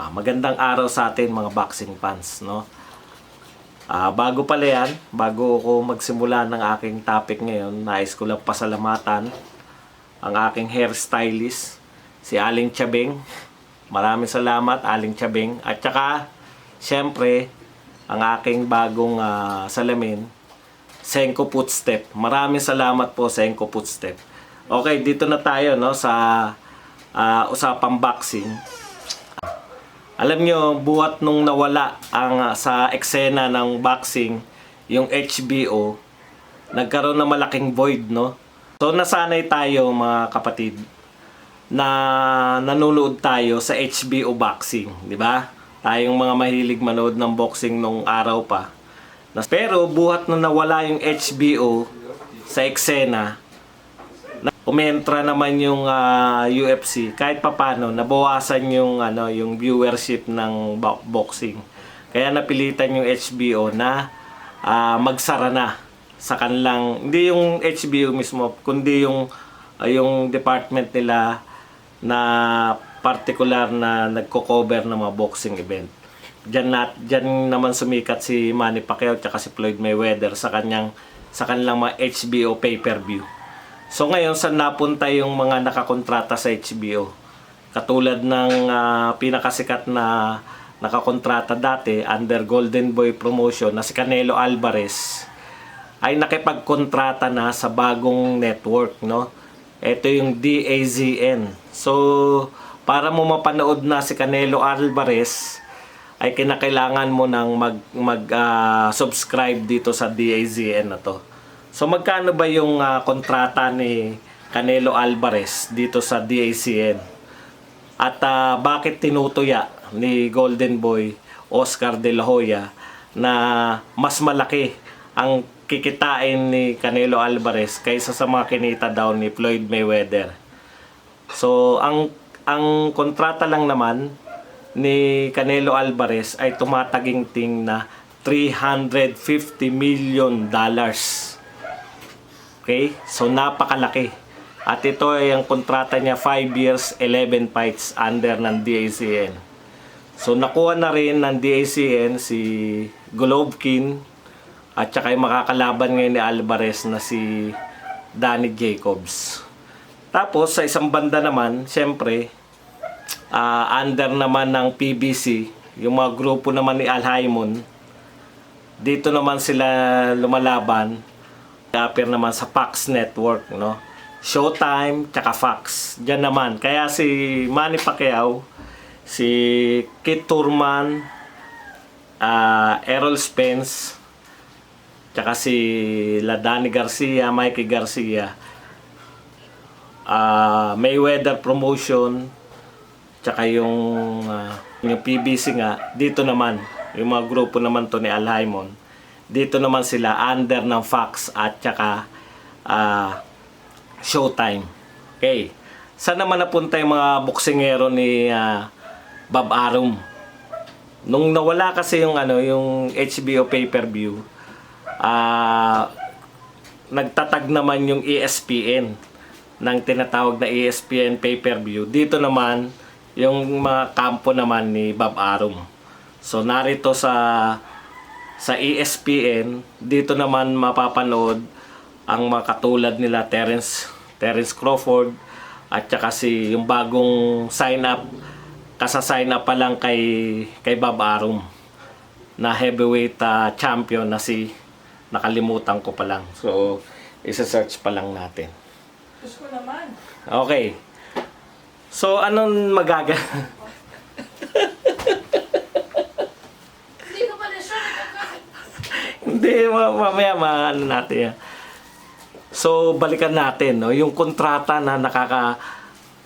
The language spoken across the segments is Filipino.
Ah, magandang araw sa atin mga boxing fans, no? Ah, bago pala yan, bago ako magsimula ng aking topic ngayon, nais ko lang pasalamatan ang aking hairstylist, si Aling Chabeng. Maraming salamat, Aling Chabeng. At saka, syempre, ang aking bagong ah, salamin, Senko Footstep. Maraming salamat po, Senko Footstep. Okay, dito na tayo no sa ah, usapang boxing. Alam nyo, buhat nung nawala ang ah, sa eksena ng boxing, yung HBO, nagkaroon ng malaking void, no? So, nasanay tayo, mga kapatid, na nanonood tayo sa HBO boxing, di ba? Tayong mga mahilig manood ng boxing nung araw pa. Na- Pero buhat nung nawala yung HBO sa eksena, na- umentra naman yung ah, UFC kahit papano nabawasan yung ano yung viewership ng bo- boxing. Kaya napilitan yung HBO na ah, magsara na sa kanilang hindi yung HBO mismo kundi yung ah, yung department nila na particular na nagko-cover ng mga boxing event. Diyan, nat, diyan naman sumikat si Manny Pacquiao at si Floyd Mayweather sa kanyang sa kanilang mga HBO pay-per-view. So ngayon, saan napunta yung mga nakakontrata sa HBO? Katulad ng ah, pinakasikat na nakakontrata dati under Golden Boy Promotion na si Canelo Alvarez ay nakipagkontrata na sa bagong network, no? Ito yung DAZN. So, para mo mapanood na si Canelo Alvarez, ay kinakailangan mo nang mag mag ah, subscribe dito sa DAZN na to. So magkano ba yung ah, kontrata ni Canelo Alvarez dito sa DAZN? At ah, bakit tinutuya ni Golden Boy Oscar De La Hoya na mas malaki ang kikitain ni Canelo Alvarez kaysa sa mga kinita daw ni Floyd Mayweather? So ang ang kontrata lang naman ni Canelo Alvarez ay tumataginting na 350 million dollars. Okay? So napakalaki. At ito ay ang kontrata niya 5 years 11 fights under ng DACN. So nakuha na rin ng DACN si Golovkin at saka yung makakalaban ngayon ni Alvarez na si Danny Jacobs. Tapos sa isang banda naman, syempre, ah, under naman ng PBC, yung mga grupo naman ni Al Haymon, dito naman sila lumalaban, appear naman sa Fox Network, no? Showtime, tsaka Fox. Diyan naman. Kaya si Manny Pacquiao, si Kit Turman, ah, Errol Spence, tsaka si Ladani Garcia, Mikey Garcia, ah, Mayweather Promotion, tsaka yung, ah, yung PBC nga, dito naman, yung mga grupo naman to ni Al Haymon, dito naman sila under ng Fox at tsaka ah, Showtime. Okay. Saan naman napunta yung mga boksingero ni ah, Bob Arum? Nung nawala kasi yung ano, yung HBO pay-per-view, ah nagtatag naman yung ESPN ng tinatawag na ESPN pay-per-view. Dito naman yung mga kampo naman ni Bob Arum. So narito sa sa ESPN, dito naman mapapanood ang mga katulad nila Terence Terence Crawford at saka si yung bagong sign up kasa-sign up pa lang kay kay Bob Arum na heavyweight ah, champion na si nakalimutan ko pa lang. So, isa-search pa lang natin. Diyos ko naman. Okay. So, anong magaga... Hindi ka pala siya. Hindi, ma- mamaya maano natin yan. So, balikan natin, no? Yung kontrata na nakaka...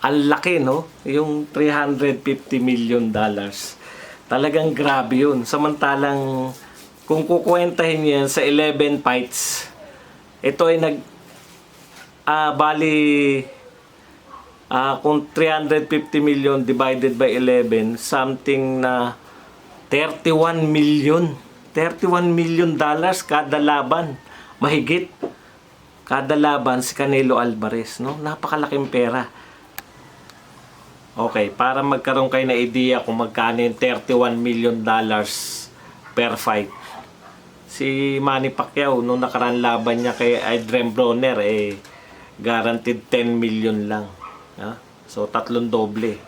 Ang laki, no? Yung 350 million dollars. Talagang grabe yun. Samantalang, kung kukwentahin yan sa 11 fights, ito ay nag... Ah, bali... Ah, kung 350 million divided by 11, something na 31 million. 31 million dollars kada laban. Mahigit. Kada laban si Canelo Alvarez, no? Napakalaking pera. Okay, para magkaroon kayo na idea kung magkano yung 31 million dollars per fight. Si Manny Pacquiao, nung nakaraan laban niya kay Adrian Broner, eh, guaranteed 10 million lang. Ha? So, tatlong doble.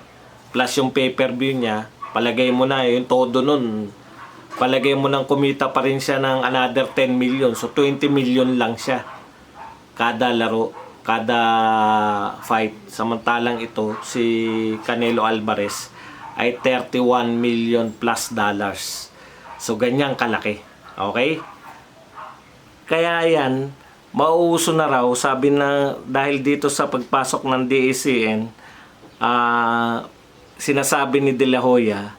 Plus yung pay-per-view niya, palagay mo na, yung todo nun, palagay mo nang kumita pa rin siya ng another 10 million. So, 20 million lang siya kada laro, kada fight. Samantalang ito, si Canelo Alvarez ay 31 million plus dollars. So, ganyang kalaki. Okay? Kaya yan, mauuso na raw, sabi na dahil dito sa pagpasok ng DACN, ah sinasabi ni De La Hoya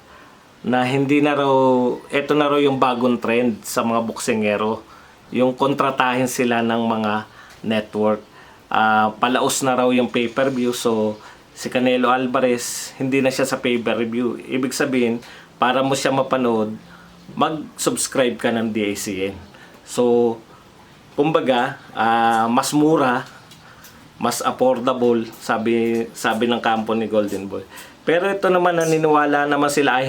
na hindi na raw, ito na raw yung bagong trend sa mga boksingero. Yung kontratahin sila ng mga network. Ah, palaos na raw yung pay-per-view. So, si Canelo Alvarez, hindi na siya sa pay-per-view. Ibig sabihin, para mo siya mapanood, mag-subscribe ka ng DACN. So, kumbaga, ah, mas mura, mas affordable, sabi sabi ng kampo ni Golden Boy. Pero ito naman naniniwala naman sila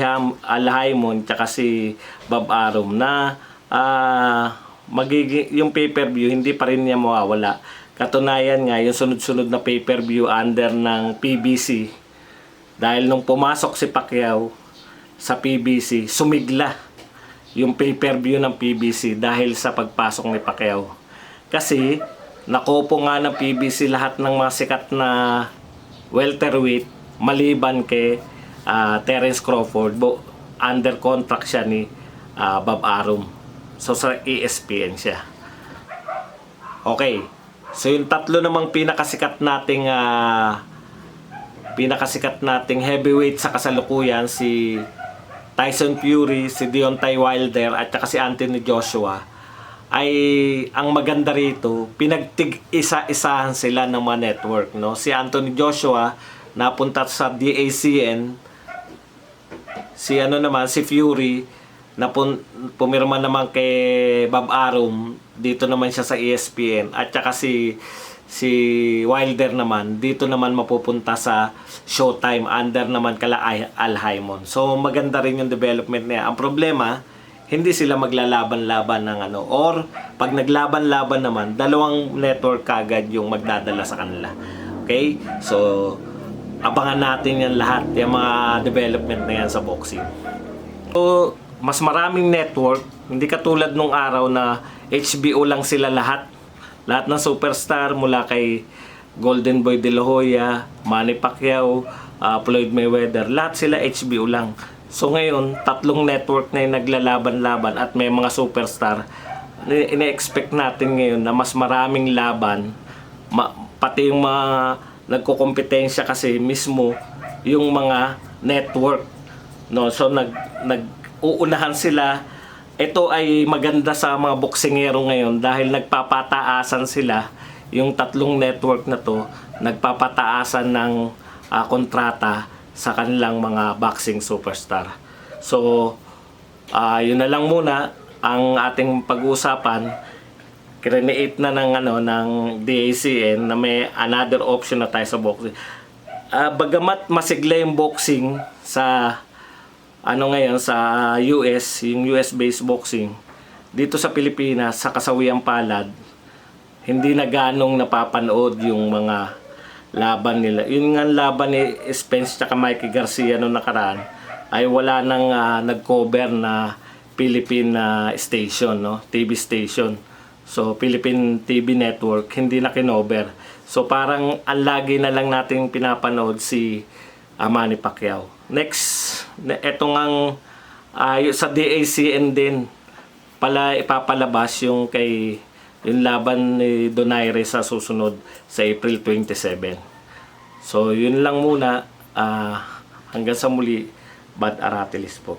Alhaimon tsaka si Bob Arum na ah, magiging yung pay-per-view hindi pa rin niya mawawala. Katunayan nga yung sunod-sunod na pay-per-view under ng PBC dahil nung pumasok si Pacquiao sa PBC, sumigla yung pay-per-view ng PBC dahil sa pagpasok ni Pacquiao. Kasi nakopo nga ng PBC lahat ng mga sikat na welterweight maliban kay ah, Terence Crawford. Bo, under contract siya ni ah, Bob Arum. So sa ESPN siya. Okay. So yung tatlo namang pinakasikat nating ah, pinakasikat nating heavyweight sa kasalukuyan si Tyson Fury, si Deontay Wilder at saka si Anthony Joshua ay ang maganda rito, pinagtig isa-isahan sila ng mga network, no? Si Anthony Joshua napunta sa DACN, si ano naman, si Fury napun pumirma naman kay Bob Arum, dito naman siya sa ESPN at saka si si Wilder naman dito naman mapupunta sa Showtime under naman kala Al Haymon. So maganda rin yung development niya. Ang problema, hindi sila maglalaban-laban ng ano or pag naglaban-laban naman, dalawang network kagad yung magdadala sa kanila. Okay? So abangan natin yan lahat, yung mga development na yan sa boxing. So, mas maraming network, hindi katulad nung araw na HBO lang sila lahat. Lahat ng superstar mula kay Golden Boy De La Hoya, Manny Pacquiao, ah, Floyd Mayweather, lahat sila HBO lang. So ngayon, tatlong network na yung naglalaban-laban at may mga superstar. Ini- Ine-expect natin ngayon na mas maraming laban, ma- pati yung mga nagkokompetensya kasi mismo yung mga network no? So nag nag-uunahan sila. Ito ay maganda sa mga boksingero ngayon dahil nagpapataasan sila. Yung tatlong network na to nagpapataasan ng ah, kontrata sa kanilang mga boxing superstar. So ah, yun na lang muna ang ating pag-uusapan create na ng ano ng DACN na may another option na tayo sa boxing. Ah, bagamat masigla yung boxing sa ano ngayon sa US, yung US based boxing dito sa Pilipinas sa kasawiang palad hindi na ganong napapanood yung mga laban nila. Yun nga laban ni Spence at Mikey Garcia noong nakaraan ay wala nang ah, nag-cover na Philippine ah, station, no? TV station. So, Philippine TV Network, hindi na kinover. So, parang ang lagi na lang nating pinapanood si ah, Manny Pacquiao. Next, eto ngang yung sa DACN din, pala ipapalabas yung kay yung laban ni Donaire sa susunod sa April 27. So, yun lang muna. Ah, hanggang sa muli, Bad Aratilis po.